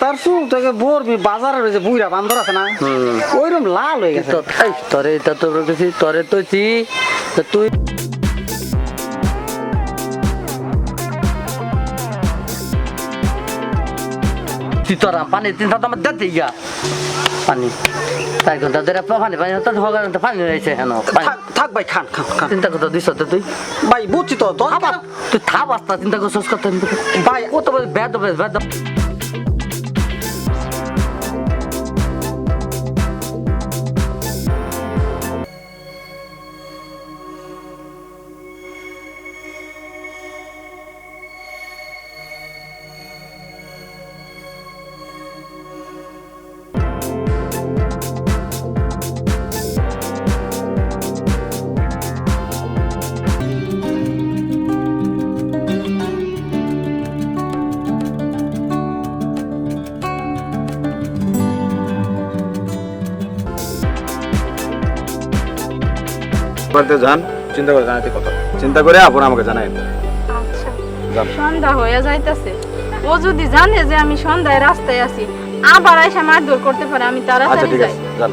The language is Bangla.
তার চুল থেকে ভরবি বাজারের ওই যে বুইরা বান্দর আছে না। ওইরকম লাল হয়ে গেছে। তো তরে তো রেখেছি তরে তো চি তো তুই তুই তোরা পানি তিন সাত আমার দিতে গিয়া। পানি। চার ঘণ্টা ধরে পানি পানি তো হগার পানি রয়েছে হেন থাক- ভাই খান খান খান। চিন্তা করতে দিস তো তুই। ভাই বুঝছি তো তো আবার তুই থাপ আসতা চিন্তা করছিস কত ভাই ও তো বেদ বেদ। বাড়িতে যান চিন্তা করে জানাতে কথা। চিন্তা করে আপন আমাকে জানাই আচ্ছা সন্ধ্যা হয়ে যাইতাছে। ও যদি জানে যে আমি সন্ধ্যায় রাস্তায় আছি আবার এসে মারধর করতে পারে আমি আচ্ছা তাড়াতাড়ি ঠিক যাই। আছে যান।